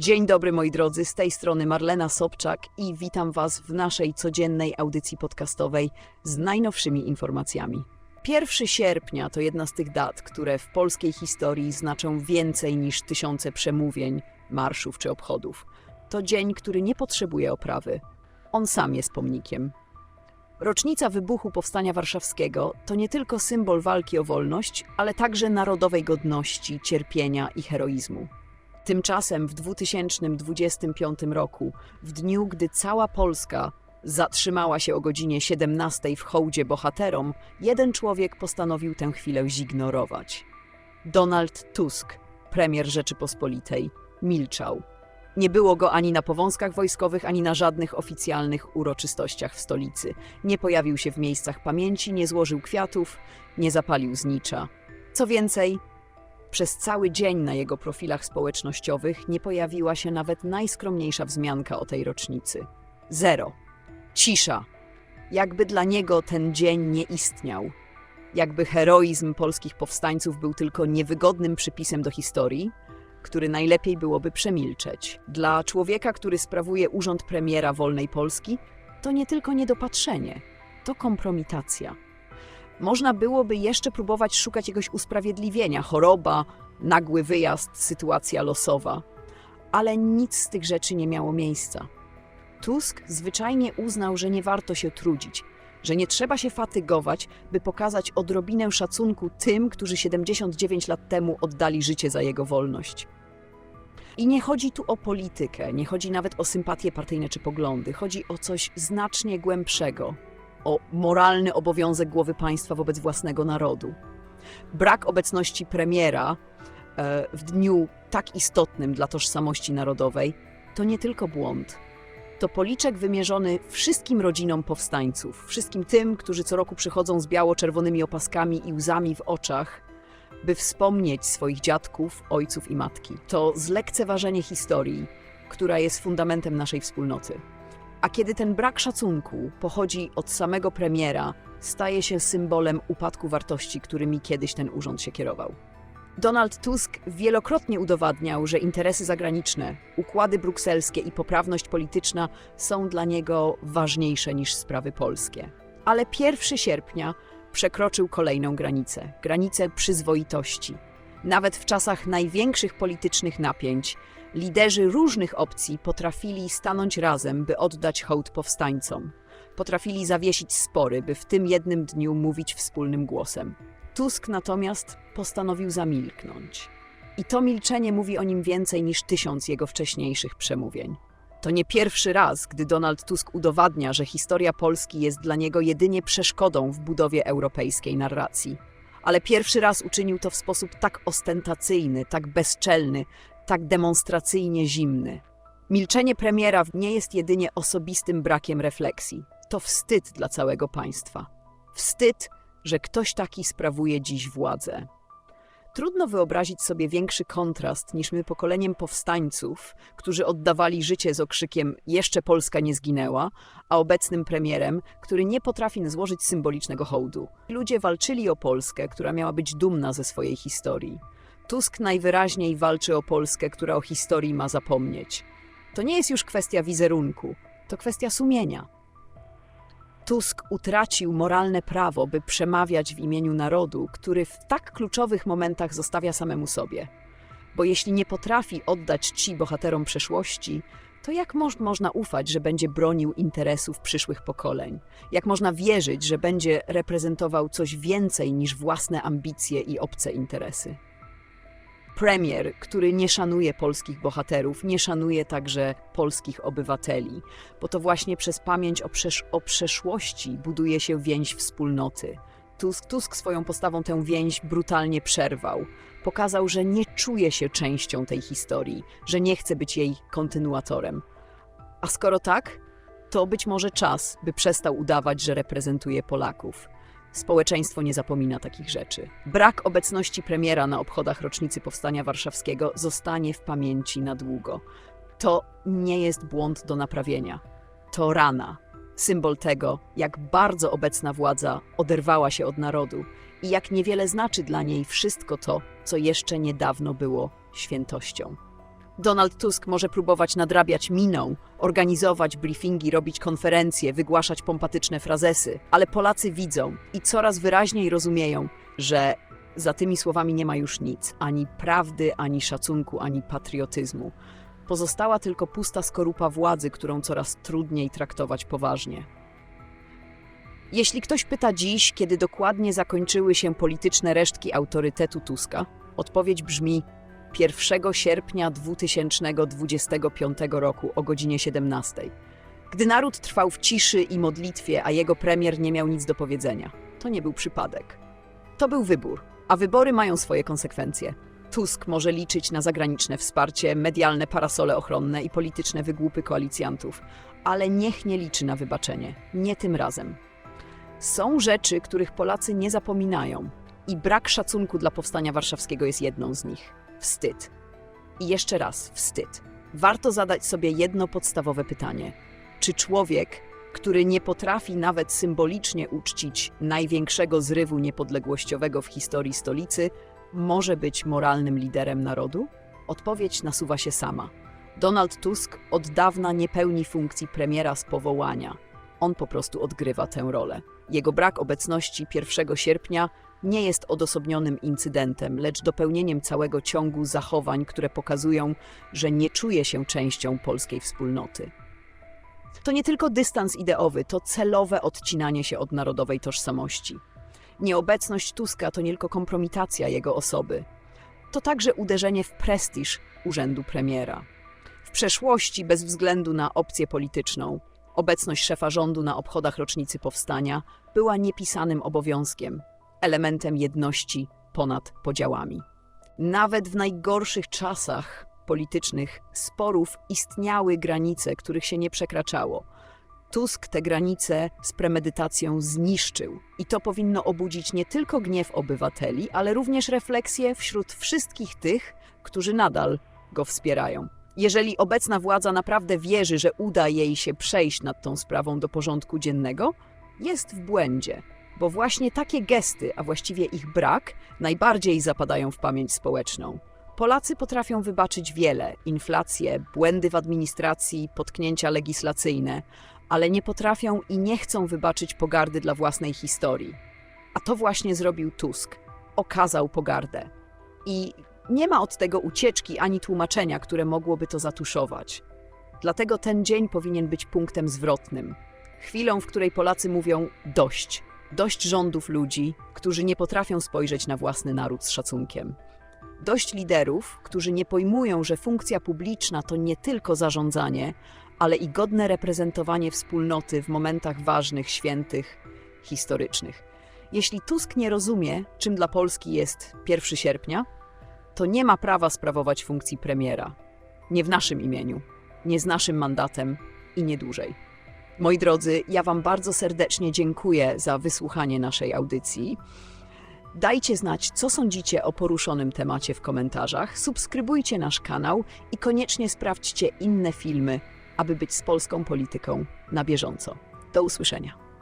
Dzień dobry moi drodzy, z tej strony Marlena Sobczak i witam Was w naszej codziennej audycji podcastowej z najnowszymi informacjami. 1 sierpnia to jedna z tych dat, które w polskiej historii znaczą więcej niż tysiące przemówień, marszów czy obchodów. To dzień, który nie potrzebuje oprawy. On sam jest pomnikiem. Rocznica wybuchu Powstania Warszawskiego to nie tylko symbol walki o wolność, ale także narodowej godności, cierpienia i heroizmu. Tymczasem w 2025 roku, w dniu, gdy cała Polska zatrzymała się o godzinie 17 w hołdzie bohaterom, jeden człowiek postanowił tę chwilę zignorować. Donald Tusk, premier Rzeczypospolitej, milczał. Nie było go ani na powązkach wojskowych, ani na żadnych oficjalnych uroczystościach w stolicy. Nie pojawił się w miejscach pamięci, nie złożył kwiatów, nie zapalił znicza. Co więcej, przez cały dzień na jego profilach społecznościowych nie pojawiła się nawet najskromniejsza wzmianka o tej rocznicy. Zero. Cisza. Jakby dla niego ten dzień nie istniał. Jakby heroizm polskich powstańców był tylko niewygodnym przypisem do historii, który najlepiej byłoby przemilczeć. Dla człowieka, który sprawuje urząd premiera wolnej Polski, to nie tylko niedopatrzenie, to kompromitacja. Można byłoby jeszcze próbować szukać jakiegoś usprawiedliwienia choroba, nagły wyjazd, sytuacja losowa. Ale nic z tych rzeczy nie miało miejsca. Tusk zwyczajnie uznał, że nie warto się trudzić, że nie trzeba się fatygować, by pokazać odrobinę szacunku tym, którzy 79 lat temu oddali życie za jego wolność. I nie chodzi tu o politykę, nie chodzi nawet o sympatie partyjne czy poglądy, chodzi o coś znacznie głębszego, o moralny obowiązek głowy państwa wobec własnego narodu. Brak obecności premiera e, w dniu tak istotnym dla tożsamości narodowej to nie tylko błąd. To policzek wymierzony wszystkim rodzinom powstańców, wszystkim tym, którzy co roku przychodzą z biało-czerwonymi opaskami i łzami w oczach, by wspomnieć swoich dziadków, ojców i matki. To zlekceważenie historii, która jest fundamentem naszej wspólnoty. A kiedy ten brak szacunku pochodzi od samego premiera, staje się symbolem upadku wartości, którymi kiedyś ten urząd się kierował. Donald Tusk wielokrotnie udowadniał, że interesy zagraniczne, układy brukselskie i poprawność polityczna są dla niego ważniejsze niż sprawy polskie. Ale 1 sierpnia przekroczył kolejną granicę granicę przyzwoitości. Nawet w czasach największych politycznych napięć, liderzy różnych opcji potrafili stanąć razem, by oddać hołd powstańcom. Potrafili zawiesić spory, by w tym jednym dniu mówić wspólnym głosem. Tusk natomiast postanowił zamilknąć. I to milczenie mówi o nim więcej niż tysiąc jego wcześniejszych przemówień. To nie pierwszy raz, gdy Donald Tusk udowadnia, że historia Polski jest dla niego jedynie przeszkodą w budowie europejskiej narracji. Ale pierwszy raz uczynił to w sposób tak ostentacyjny, tak bezczelny, tak demonstracyjnie zimny. Milczenie premiera nie jest jedynie osobistym brakiem refleksji. To wstyd dla całego państwa. Wstyd, że ktoś taki sprawuje dziś władzę. Trudno wyobrazić sobie większy kontrast niż my pokoleniem powstańców, którzy oddawali życie z okrzykiem Jeszcze Polska nie zginęła, a obecnym premierem, który nie potrafi złożyć symbolicznego hołdu. Ludzie walczyli o Polskę, która miała być dumna ze swojej historii. Tusk najwyraźniej walczy o Polskę, która o historii ma zapomnieć. To nie jest już kwestia wizerunku, to kwestia sumienia. Tusk utracił moralne prawo, by przemawiać w imieniu narodu, który w tak kluczowych momentach zostawia samemu sobie. Bo jeśli nie potrafi oddać ci bohaterom przeszłości, to jak moż, można ufać, że będzie bronił interesów przyszłych pokoleń? Jak można wierzyć, że będzie reprezentował coś więcej niż własne ambicje i obce interesy? Premier, który nie szanuje polskich bohaterów, nie szanuje także polskich obywateli, bo to właśnie przez pamięć o, przesz o przeszłości buduje się więź wspólnoty. Tusk, Tusk swoją postawą tę więź brutalnie przerwał. Pokazał, że nie czuje się częścią tej historii, że nie chce być jej kontynuatorem. A skoro tak, to być może czas, by przestał udawać, że reprezentuje Polaków. Społeczeństwo nie zapomina takich rzeczy. Brak obecności premiera na obchodach rocznicy Powstania Warszawskiego zostanie w pamięci na długo. To nie jest błąd do naprawienia. To rana. Symbol tego, jak bardzo obecna władza oderwała się od narodu i jak niewiele znaczy dla niej wszystko to, co jeszcze niedawno było świętością. Donald Tusk może próbować nadrabiać miną, organizować briefingi, robić konferencje, wygłaszać pompatyczne frazesy, ale Polacy widzą i coraz wyraźniej rozumieją, że za tymi słowami nie ma już nic, ani prawdy, ani szacunku, ani patriotyzmu. Pozostała tylko pusta skorupa władzy, którą coraz trudniej traktować poważnie. Jeśli ktoś pyta dziś, kiedy dokładnie zakończyły się polityczne resztki autorytetu Tuska, odpowiedź brzmi 1 sierpnia 2025 roku o godzinie 17. Gdy naród trwał w ciszy i modlitwie, a jego premier nie miał nic do powiedzenia. To nie był przypadek. To był wybór, a wybory mają swoje konsekwencje. Tusk może liczyć na zagraniczne wsparcie, medialne parasole ochronne i polityczne wygłupy koalicjantów, ale niech nie liczy na wybaczenie. Nie tym razem. Są rzeczy, których Polacy nie zapominają, i brak szacunku dla powstania warszawskiego jest jedną z nich. Wstyd. I jeszcze raz wstyd. Warto zadać sobie jedno podstawowe pytanie: czy człowiek, który nie potrafi nawet symbolicznie uczcić największego zrywu niepodległościowego w historii stolicy, może być moralnym liderem narodu? Odpowiedź nasuwa się sama. Donald Tusk od dawna nie pełni funkcji premiera z powołania. On po prostu odgrywa tę rolę. Jego brak obecności 1 sierpnia nie jest odosobnionym incydentem, lecz dopełnieniem całego ciągu zachowań, które pokazują, że nie czuje się częścią polskiej wspólnoty. To nie tylko dystans ideowy, to celowe odcinanie się od narodowej tożsamości. Nieobecność Tuska to nie tylko kompromitacja jego osoby, to także uderzenie w prestiż urzędu premiera. W przeszłości, bez względu na opcję polityczną, obecność szefa rządu na obchodach rocznicy powstania była niepisanym obowiązkiem, elementem jedności ponad podziałami. Nawet w najgorszych czasach politycznych sporów istniały granice, których się nie przekraczało. Tusk te granice z premedytacją zniszczył i to powinno obudzić nie tylko gniew obywateli, ale również refleksję wśród wszystkich tych, którzy nadal go wspierają. Jeżeli obecna władza naprawdę wierzy, że uda jej się przejść nad tą sprawą do porządku dziennego, jest w błędzie, bo właśnie takie gesty, a właściwie ich brak, najbardziej zapadają w pamięć społeczną. Polacy potrafią wybaczyć wiele inflację, błędy w administracji, potknięcia legislacyjne, ale nie potrafią i nie chcą wybaczyć pogardy dla własnej historii. A to właśnie zrobił Tusk. Okazał pogardę. I nie ma od tego ucieczki ani tłumaczenia, które mogłoby to zatuszować. Dlatego ten dzień powinien być punktem zwrotnym. Chwilą, w której Polacy mówią dość. Dość rządów ludzi, którzy nie potrafią spojrzeć na własny naród z szacunkiem. Dość liderów, którzy nie pojmują, że funkcja publiczna to nie tylko zarządzanie, ale i godne reprezentowanie wspólnoty w momentach ważnych, świętych, historycznych. Jeśli Tusk nie rozumie, czym dla Polski jest 1 sierpnia, to nie ma prawa sprawować funkcji premiera. Nie w naszym imieniu, nie z naszym mandatem i nie dłużej. Moi drodzy, ja Wam bardzo serdecznie dziękuję za wysłuchanie naszej audycji. Dajcie znać, co sądzicie o poruszonym temacie w komentarzach, subskrybujcie nasz kanał i koniecznie sprawdźcie inne filmy, aby być z polską polityką na bieżąco. Do usłyszenia.